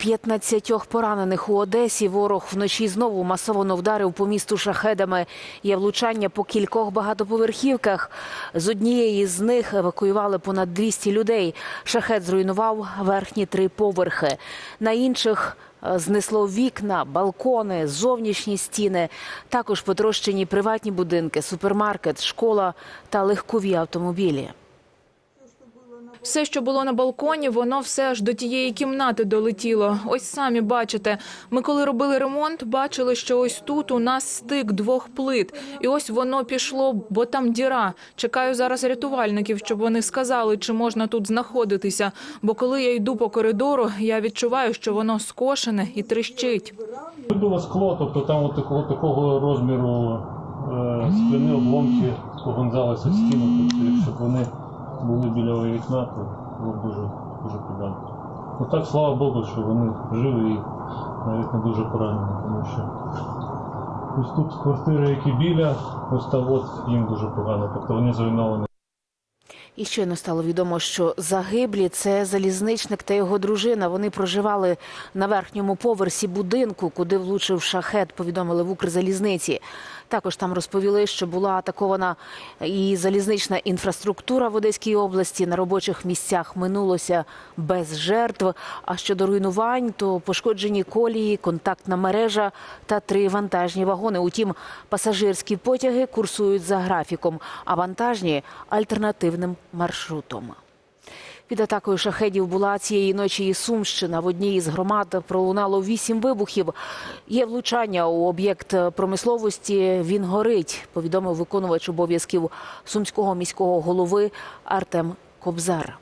15 поранених у Одесі ворог вночі знову масово вдарив по місту шахедами. Є влучання по кількох багатоповерхівках. З однієї з них евакуювали понад 200 людей. Шахет зруйнував верхні три поверхи. На інших е, знесло вікна, балкони, зовнішні стіни. Також потрощені приватні будинки, супермаркет, школа та легкові автомобілі. Все, що було на балконі, воно все аж до тієї кімнати долетіло. Ось самі бачите. Ми коли робили ремонт, бачили, що ось тут у нас стик двох плит, і ось воно пішло, бо там діра. Чекаю зараз рятувальників, щоб вони сказали, чи можна тут знаходитися. Бо коли я йду по коридору, я відчуваю, що воно скошене і тріщить. Вибило скло, тобто там от такого, такого розміру е, скляні обломки погонзалися в стіну. Тобто, якщо вони були біля вікна, то було дуже, дуже погано. Ну слава Богу, що вони живі і навіть не дуже поранені, тому що ось тут квартири, які біля, ось там от їм дуже погано. Тобто вони зруйновані. І щойно стало відомо, що загиблі це залізничник та його дружина. Вони проживали на верхньому поверсі будинку, куди влучив шахет. Повідомили в Укрзалізниці. Також там розповіли, що була атакована і залізнична інфраструктура в Одеській області. На робочих місцях минулося без жертв. А щодо руйнувань, то пошкоджені колії, контактна мережа та три вантажні вагони. Утім, пасажирські потяги курсують за графіком, а вантажні альтернативним маршрутом. Під атакою шахедів була цієї ночі і Сумщина. В одній із громад пролунало вісім вибухів. Є влучання у об'єкт промисловості. Він горить. Повідомив виконувач обов'язків сумського міського голови Артем Кобзар.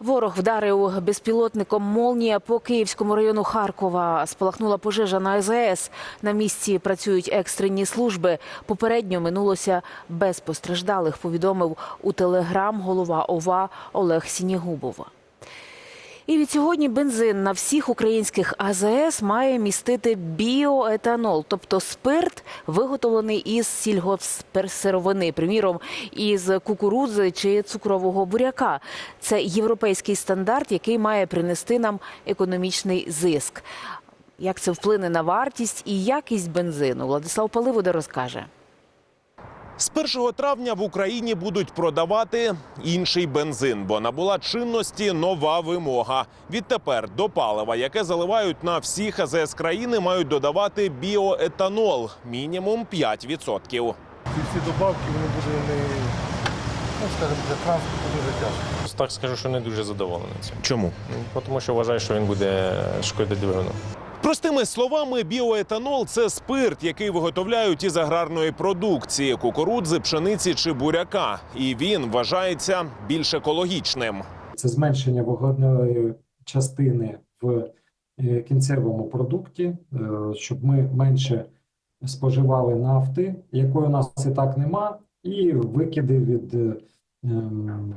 Ворог вдарив безпілотником «Молнія» по Київському району Харкова. Спалахнула пожежа на АЗС. На місці працюють екстрені служби. Попередньо минулося без постраждалих, повідомив у телеграм голова ОВА Олег Сінігубов. І від сьогодні бензин на всіх українських АЗС має містити біоетанол, тобто спирт, виготовлений із сільгоспсировини, приміром із кукурудзи чи цукрового буряка. Це європейський стандарт, який має принести нам економічний зиск. Як це вплине на вартість і якість бензину? Владислав Паливода розкаже. З 1 травня в Україні будуть продавати інший бензин, бо набула чинності нова вимога. Відтепер до палива, яке заливають на всіх АЗС країни, мають додавати біоетанол мінімум 5%. ці всі добавки вони будуть не, ну, скажімо, для транспорту дуже тяжко. Так скажу, що не дуже задоволений цим. Чому? Тому що вважаю, що він буде шкодити двигуну. Простими словами, біоетанол це спирт, який виготовляють із аграрної продукції кукурудзи, пшениці чи буряка. І він вважається більш екологічним. це зменшення вугільної частини в е, кінцевому продукті, е, щоб ми менше споживали нафти, якої у нас і так нема, і викиди від е, ем,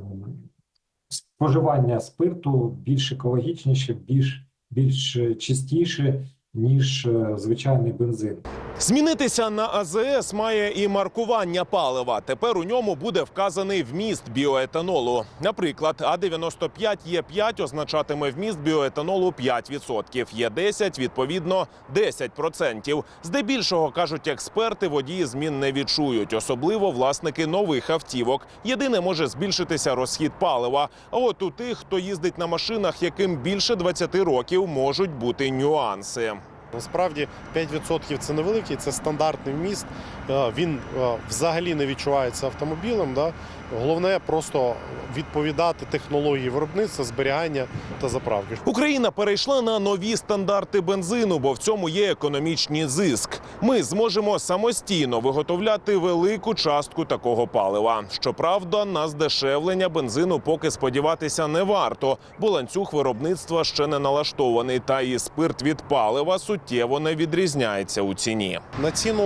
споживання спирту більш екологічніше, більш, більш чистіше, ніж е, звичайний бензин. Змінитися на АЗС має і маркування палива. Тепер у ньому буде вказаний вміст біоетанолу. Наприклад, А95 Є5 означатиме вміст біоетанолу 5%, Є10 – відповідно 10%. Здебільшого, кажуть експерти, водії змін не відчують, особливо власники нових автівок. Єдине може збільшитися розхід палива. А от у тих, хто їздить на машинах, яким більше 20 років, можуть бути нюанси. Насправді 5% це невеликий, це стандартний вміст. Е, Він е, взагалі не відчувається автомобілем. Да? Головне просто відповідати технології виробництва, зберігання та заправки. Україна перейшла на нові стандарти бензину, бо в цьому є економічний зиск. Ми зможемо самостійно виготовляти велику частку такого палива. Щоправда, на здешевлення бензину поки сподіватися не варто, бо ланцюг виробництва ще не налаштований, та і спирт від палива суттєво не відрізняється у ціні. На ціну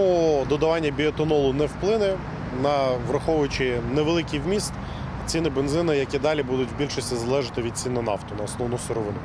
додавання біоетанолу не вплине, на враховуючи невеликий вміст, ціни бензину, як і далі, будуть в більшості залежати від цін на нафту, на основну сировину.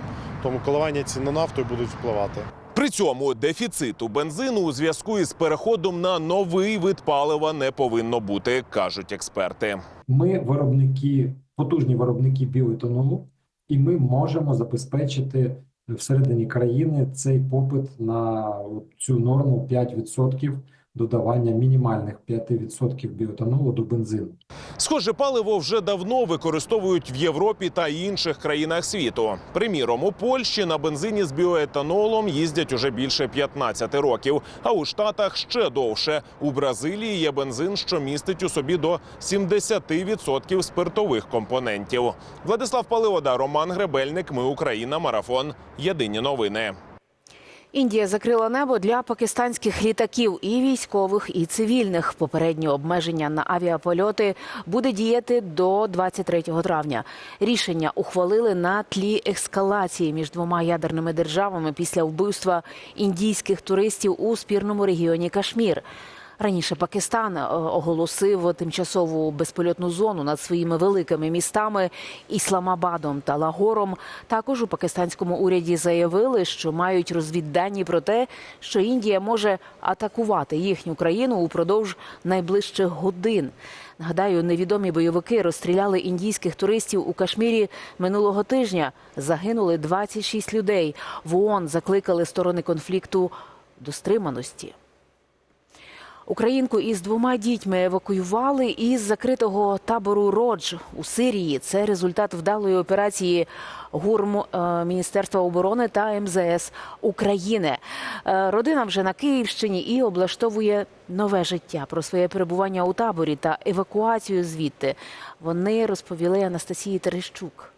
Тому коливання цін на нафту будуть впливати. При цьому дефіциту бензину у зв'язку із переходом на новий вид палива не повинно бути, кажуть експерти. Ми виробники, потужні виробники біоетанолу, і ми можемо забезпечити всередині країни цей попит на цю норму 5% додавання мінімальних 5% біоетанолу до бензину. Схоже паливо вже давно використовують в Європі та інших країнах світу. Приміром, у Польщі на бензині з біоетанолом їздять уже більше 15 років, а у Штатах ще довше. У Бразилії є бензин, що містить у собі до 70% спиртових компонентів. Владислав Паливода, Роман Гребельник. Ми Україна. Марафон. Єдині новини. Індія закрила небо для пакистанських літаків і військових, і цивільних. Попереднє обмеження на авіапольоти буде діяти до 23 травня. Рішення ухвалили на тлі ескалації між двома ядерними державами після вбивства індійських туристів у спірному регіоні Кашмір. Раніше Пакистан е, оголосив тимчасову безпольотну зону над своїми великими містами Ісламабадом та Лагором. Також у пакистанському уряді заявили, що мають розвіддані про те, що Індія може атакувати їхню країну упродовж найближчих годин. Нагадаю, невідомі бойовики розстріляли індійських туристів у Кашмірі минулого тижня. Загинули 26 людей. В ООН закликали сторони конфлікту до стриманості. Українку із двома дітьми евакуювали із закритого табору Родж у Сирії. Це результат вдалої операції ГУРМ е, Міністерства оборони та МЗС України. Е, Родина вже на Київщині і облаштовує нове життя про своє перебування у таборі та евакуацію звідти. Вони розповіли Анастасії Терещук.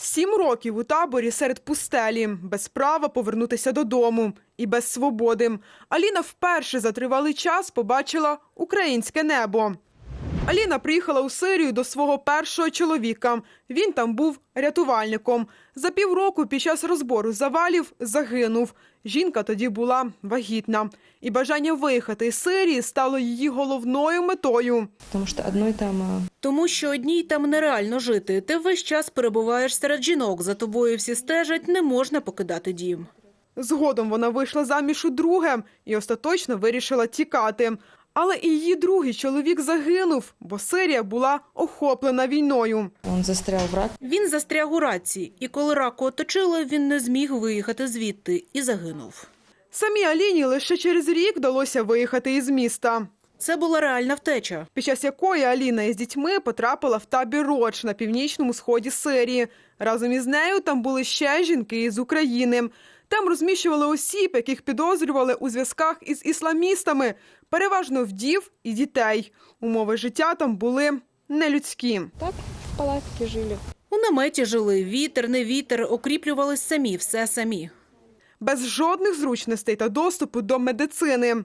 Сім років у таборі серед пустелі, без права повернутися додому і без свободи. Аліна вперше за тривалий час побачила українське небо. Аліна приїхала у Сирію до свого першого чоловіка. Він там був рятувальником. За півроку під час розбору завалів загинув. Жінка тоді була вагітна. І бажання виїхати із Сирії стало її головною метою. Потому что одной там Тому що одній там нереально жити. Ти весь час перебуваєш серед жінок, за тобою всі стежать, не можна покидати дім. Згодом вона вийшла заміж у друге і остаточно вирішила тікати. Але і її другий чоловік загинув, бо Сирія була охоплена війною. он застрял в рак. Він застряг у раці, і коли раку оточили, він не зміг виїхати звідти і загинув. Самій Аліні лише через рік вдалося виїхати із міста, Це була реальна втеча. під час якої Аліна із дітьми потрапила в табір Роч на північному сході Сирії. Разом із нею там були ще жінки із України. Там розміщували осіб, яких підозрювали у зв'язках із ісламістами, переважно вдів і дітей. Умови життя там були нелюдські. Так в палатке жили. У наметі жили вітер, не вітер, окріплювались самі, все самі. без жодних зручностей та доступу до медицини.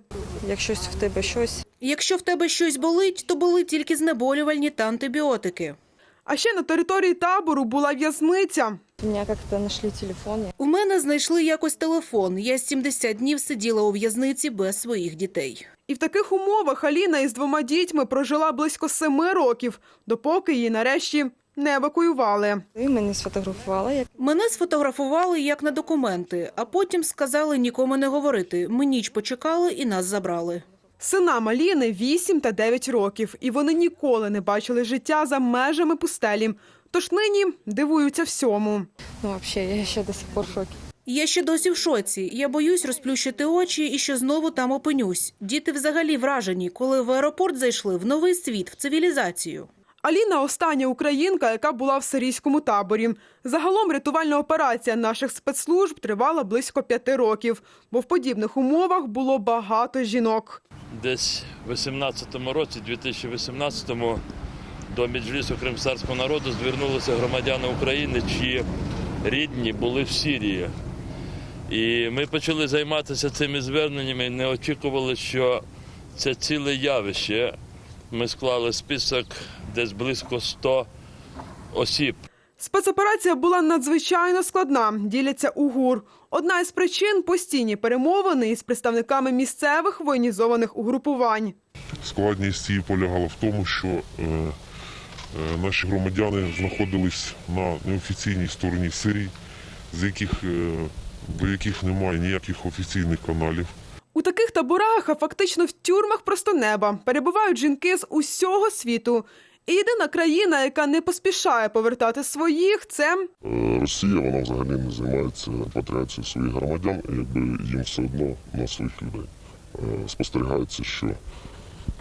Якщо в тебе щось, Якщо в тебе щось болить, то болить тільки знеболювальні та антибіотики. А ще на території табору була в'язниця. Меня как-то нашли телефон. У мене знайшли якось телефон. Я 70 днів сиділа у в'язниці без своїх дітей. І в таких умовах Аліна із двома дітьми прожила близько семи років, допоки її нарешті не евакуювали. І мене сфотографувала. Я Мене сфотографували як на документи, а потім сказали нікому не говорити. Ми ніч почекали і нас забрали. Синам Аліни 8 та 9 років, і вони ніколи не бачили життя за межами пустелі. Тож нині дивуються всьому. ну вообще, я ще до сих пор в шокі. Я ще досі в шоці. Я боюсь розплющити очі і що знову там опинюсь. Діти взагалі вражені, коли в аеропорт зайшли в новий світ, в цивілізацію. Аліна остання українка, яка була в сирійському таборі. Загалом рятувальна операція наших спецслужб тривала близько п'яти років, бо в подібних умовах було багато жінок. Десь в 18-му році, 2018-му, до Меджлісу кримсарського народу звернулися громадяни України, чиї рідні були в Сирії. І ми почали займатися цими зверненнями, не очікували, що це ціле явище. Ми склали список десь близько 100 осіб. Спецоперація була надзвичайно складна, діляться УГУР. Одна із причин постійні перемовини із представниками місцевих воєнізованих угрупувань. Складність її полягала в тому, що е, наші громадяни знаходились на неофіційній стороні Сирії, з яких, е, до яких немає ніяких офіційних каналів. У таких таборах, а фактично в тюрмах просто неба, перебувають жінки з усього світу. І єдина країна, яка не поспішає повертати своїх, це Е, Росія вона взагалі не займається репатріацією своїх громадян, і якби їм все одно на своїх людей. Е, Спостерігається, що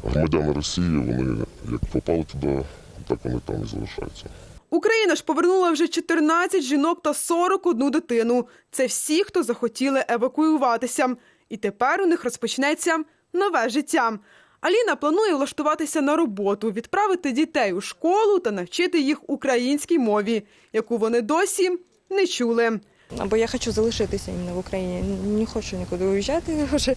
громадяни Росії, вони як попали туди, так вони там і залишаються. Україна ж повернула вже 14 жінок та 41 дитину. Це всі, хто захотіли евакуюватися. І тепер у них розпочнеться нове життя. Аліна планує влаштуватися на роботу, відправити дітей у школу та навчити їх українській мові, яку вони досі не чули. Або я хочу залишитися іменно в Україні. Не хочу нікуди уїжджати. Вже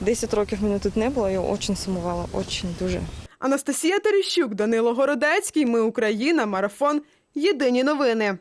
10 років мене тут не було. Я дуже сумувала, дуже дуже. Анастасія Терещук, Данило Городецький. Ми Україна. Марафон. Єдині новини.